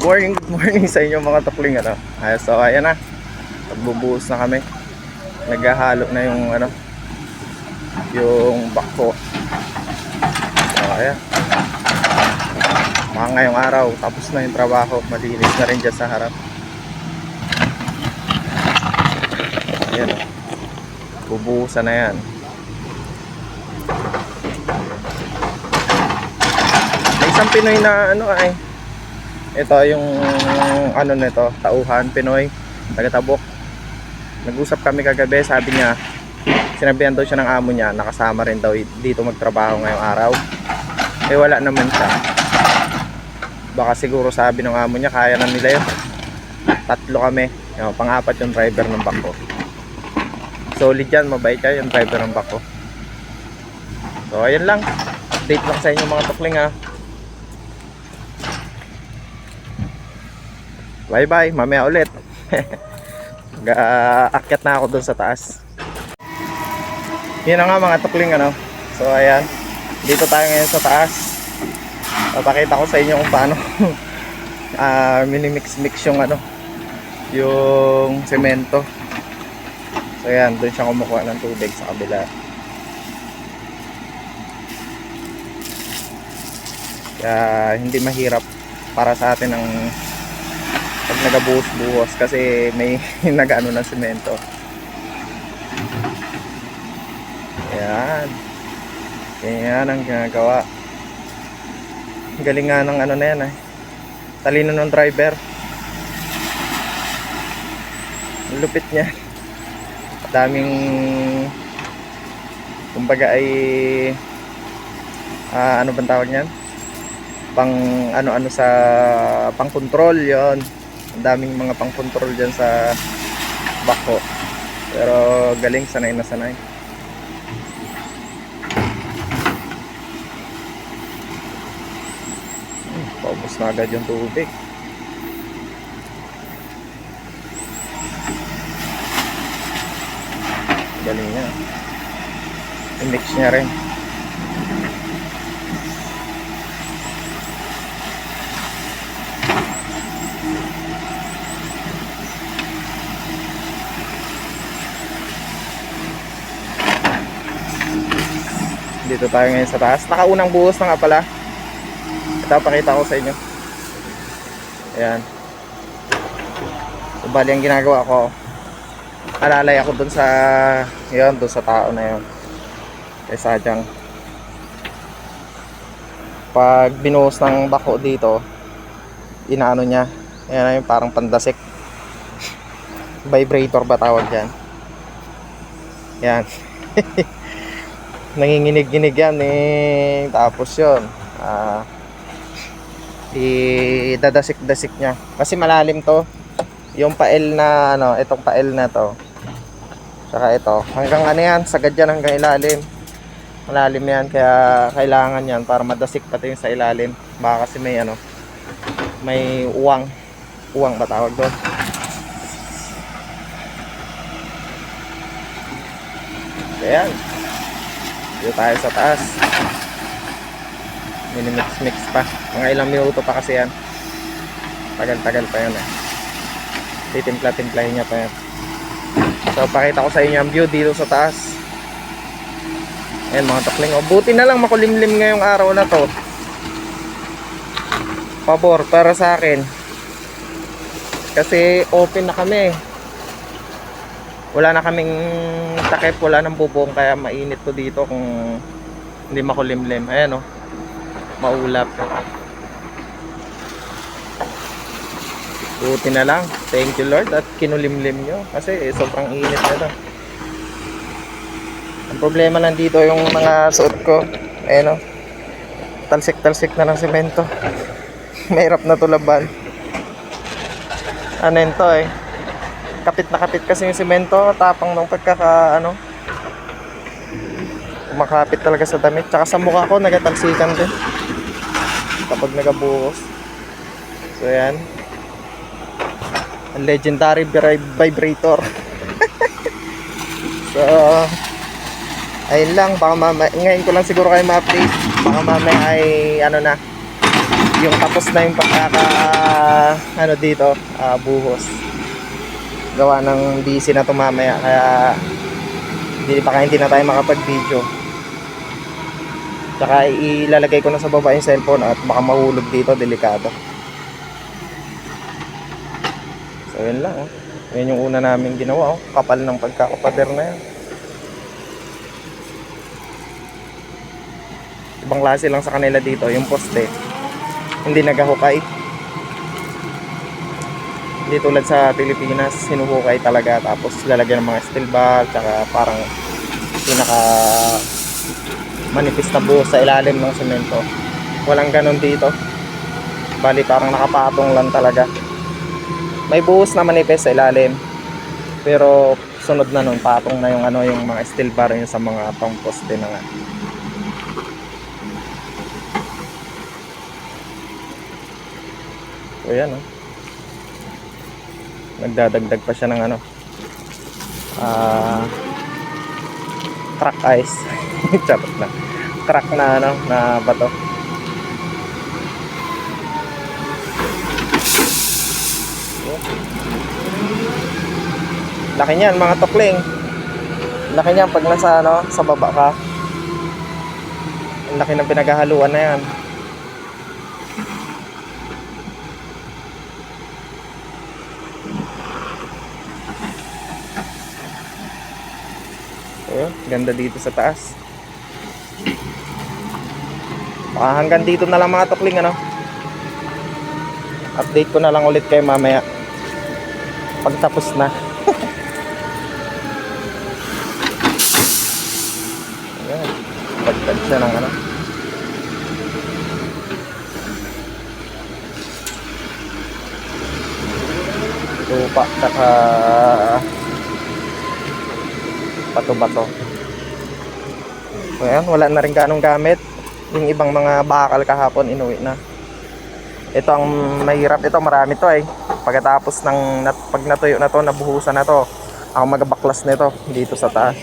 Good morning, good morning sa inyo mga tukling ano. Ay, so ayan na. Magbubuhos na kami. Naghahalo na yung ano yung bako. So ayan. Mga ngayong araw, tapos na yung trabaho. Malinis na rin dyan sa harap. Ayan. Bubuhusan na yan. May isang Pinoy na ano ay ito yung ano nito, tauhan Pinoy, taga Tabok. Nag-usap kami kagabi, sabi niya sinabihan daw siya ng amo niya, nakasama rin daw dito magtrabaho ngayong araw. Eh wala naman siya. Baka siguro sabi ng amo niya kaya na nila yun. Tatlo kami, yung pang-apat yung driver ng bako. Solid yan, mabait yan yung driver ng bako. So ayun lang, update lang sa inyo mga tukling ha. Bye bye, mamaya ulit. Ga-akyat na ako dun sa taas. Yun nga mga tukling ano. So ayan, dito tayo ngayon sa taas. Papakita ko sa inyo kung paano ah minimix-mix yung ano, yung semento. So ayan, doon siya kumukuha ng tubig sa kabila. Kaya hindi mahirap para sa atin ang nagabuhos-buhos kasi may nagaano ng semento. Ayan. Yan ang ginagawa. Galing nga ng ano na yan eh. Talino ng driver. Lupit niya. Daming kumbaga ay ah, ano bang tawag niyan? Pang ano-ano sa pang control 'yon. Ang daming mga pang control diyan sa bako. Pero galing sanay na sanay. Hmm, Paubos na agad yung tubig. Galing niya. I-mix niya rin. Dito tayo ngayon sa taas. Nakaunang buhos na nga pala. Ito, pakita ko sa inyo. Ayan. So, bali ang ginagawa ko, alalay ako dun sa, yun, dun sa tao na yun. Kay Sadyang. Pag binuhos ng bako dito, inaano niya, yan na yung parang pandasik. Vibrator ba tawag yan? Yan. nanginginig-ginig yan eh. Tapos yun, ah, idadasik-dasik niya. Kasi malalim to. Yung pael na, ano, itong pael na to. Saka ito. Hanggang ano yan, sagad yan hanggang ilalim. Malalim yan, kaya kailangan yan para madasik pati yung sa ilalim. Baka kasi may ano, may uwang. Uwang ba tawag doon? Ayan. Dito tayo sa taas. Minimix-mix pa. Mga ilang minuto pa kasi yan. Tagal-tagal pa yan eh. Titimpla-timplahin niya pa yan. So, pakita ko sa inyo ang view dito sa taas. Ayan mga takling. O, buti na lang makulimlim ngayong araw na to. Pabor para sa akin. Kasi open na kami. Wala na kaming takip, wala nang bubong kaya mainit to dito kung hindi makulimlim. Ayan o. Maulap. Buti na lang. Thank you Lord at kinulimlim nyo. Kasi eh, sobrang init na. Ang problema lang dito yung mga suot ko. Ayan o. Talsik-talsik na ng semento. Mahirap na tulaban. Ano yun to eh. Kapit na kapit kasi yung semento. Tapang nung pagkaka ano. Kumakapit talaga sa damit. Tsaka sa mukha ko nagatalsikan din. Kapag nagabuhos. So yan. Ang legendary vibra- vibrator. so, ayun lang. Baka mamaya, ngayon ko lang siguro kayo ma-update. Baka mamaya ay, ano na, yung tapos na yung pagkaka ano dito, ah, buhos. Gawa ng busy na to mamaya kaya hindi baka hindi na tayo makapag-video. Tsaka ilalagay ko na sa baba yung cellphone at baka mahulog dito, delikado. So yun lang. Oh. Yan yung una namin ginawa. Oh. Kapal ng pagkakapader na yan. Ibang klase lang sa kanila dito, yung poste. Hindi nagahukay. Hindi tulad sa Pilipinas, sinuhukay talaga tapos lalagyan ng mga steel ball tsaka parang pinaka buhos sa ilalim ng semento. Walang ganon dito. Bali parang nakapatong lang talaga. May buhos na manipis sa ilalim. Pero sunod na nun, patong na yung ano yung mga steel bar yung sa mga pangposte na nga. So yan oh. Nagdadagdag pa siya ng ano. Ah crack ice. Charot na. Crack na ano, na bato. Laki niyan mga tokling. Laki niyan pag nasa ano, sa baba ka. Ang laki ng pinaghahaluan na yan. Ayun, ganda dito sa taas. Baka hanggang dito na lang mga tukling ano. Update ko na lang ulit kayo mamaya. Pagtapos na. Ayan. Pagtag siya ng ano. Lupa, saka bato-bato. So, ayan, wala na rin ganong gamit. Yung ibang mga bakal kahapon, inuwi na. Ito ang mahirap. Ito, marami to eh. Pagkatapos ng, nat, pag natuyo na to, nabuhusan na to. Ako magbaklas nito dito sa taas.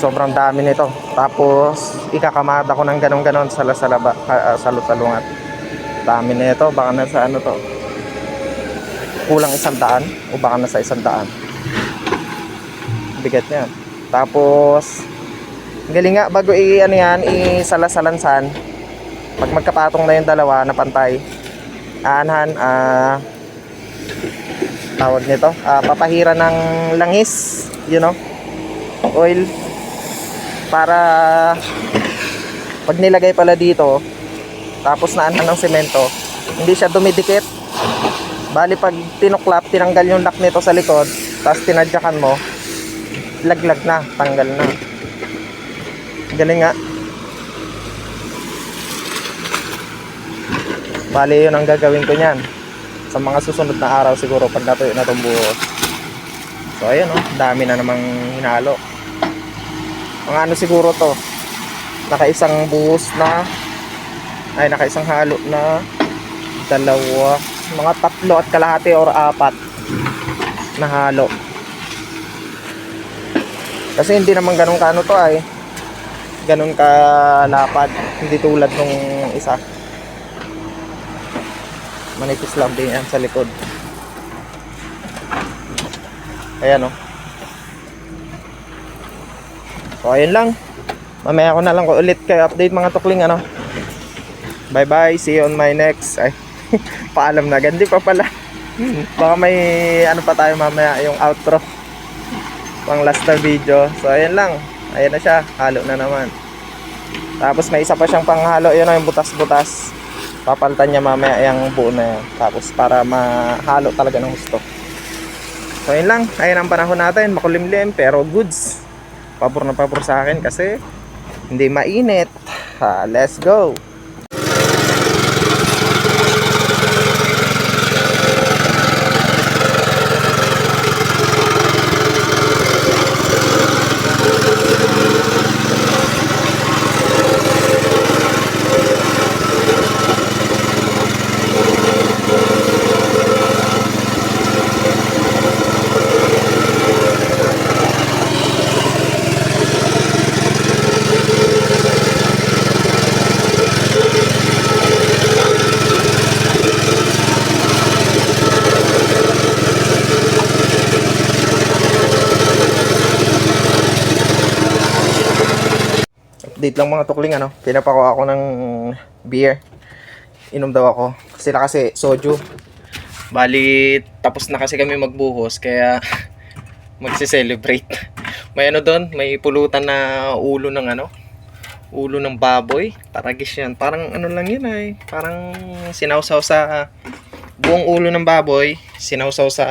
Sobrang dami nito. Tapos, ikakamada ko ng ganon-ganon sa lasalaba, uh, salot-salungat. Dami nito. Baka nasa ano to. Kulang isang daan o baka nasa isang daan bigat niya. Tapos, galing nga, bago i, ano yan, isalasalansan, pag magkapatong na yung dalawa na pantay, aanhan, ah, tawag nito, ah, papahira ng langis, you know, oil, para pag nilagay pala dito, tapos naanhan ng semento, hindi siya dumidikit. Bali pag tinuklap, tinanggal yung lock nito sa likod, tapos tinadyakan mo, laglag na, tanggal na. Galing nga. Bali, yun ang gagawin ko niyan. Sa mga susunod na araw siguro pag natuyo na itong buhos. So, ayun oh, dami na namang hinalo. Mga ano siguro to, nakaisang buhos na, ay nakaisang halo na, dalawa, mga tatlo at kalahati or apat na halo. Kasi hindi naman ganun kaano to ay. Ganun ka lapad. Hindi tulad nung isa. Manipis lang din yan sa likod. Ayan o. Oh. So ayun lang. Mamaya ko na lang ko ulit kayo update mga tukling ano. Bye bye. See you on my next. Ay, paalam na. Gandi pa pala. Baka may ano pa tayo mamaya yung outro pang last na video. So ayan lang. Ayan na siya. Halo na naman. Tapos may isa pa siyang panghalo. Yun o yung butas-butas. Papalitan niya mamaya yung buo na yan. Tapos para mahalo talaga ng gusto. So yun lang. Ayan ang panahon natin. Makulimlim pero goods. Pabor na pabor sa akin kasi hindi mainit. Ha, let's go. Update lang mga tukling ano. Pinapako ako ng beer. Inom daw ako. Sila kasi soju. Bali, tapos na kasi kami magbuhos kaya magse-celebrate. May ano doon, may pulutan na ulo ng ano, ulo ng baboy. Taragis yan. Parang ano lang yun ay. Parang sinawsaw sa buong ulo ng baboy. Sinawsaw sa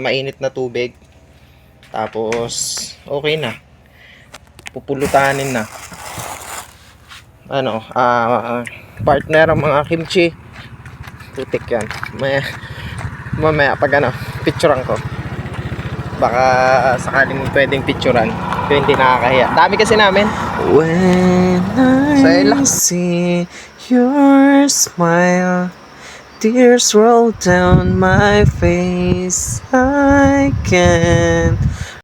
mainit na tubig. Tapos, okay na. Pupulutanin na. Ano, ah, partner ang mga kimchi. Putik yan. Maya, mamaya pag ano, picturean ko. Baka sakaling pwedeng picturean. Kaya hindi nakakahiya. Dami kasi namin. When So, yun lang. I see your smile, tears roll down my face. I can't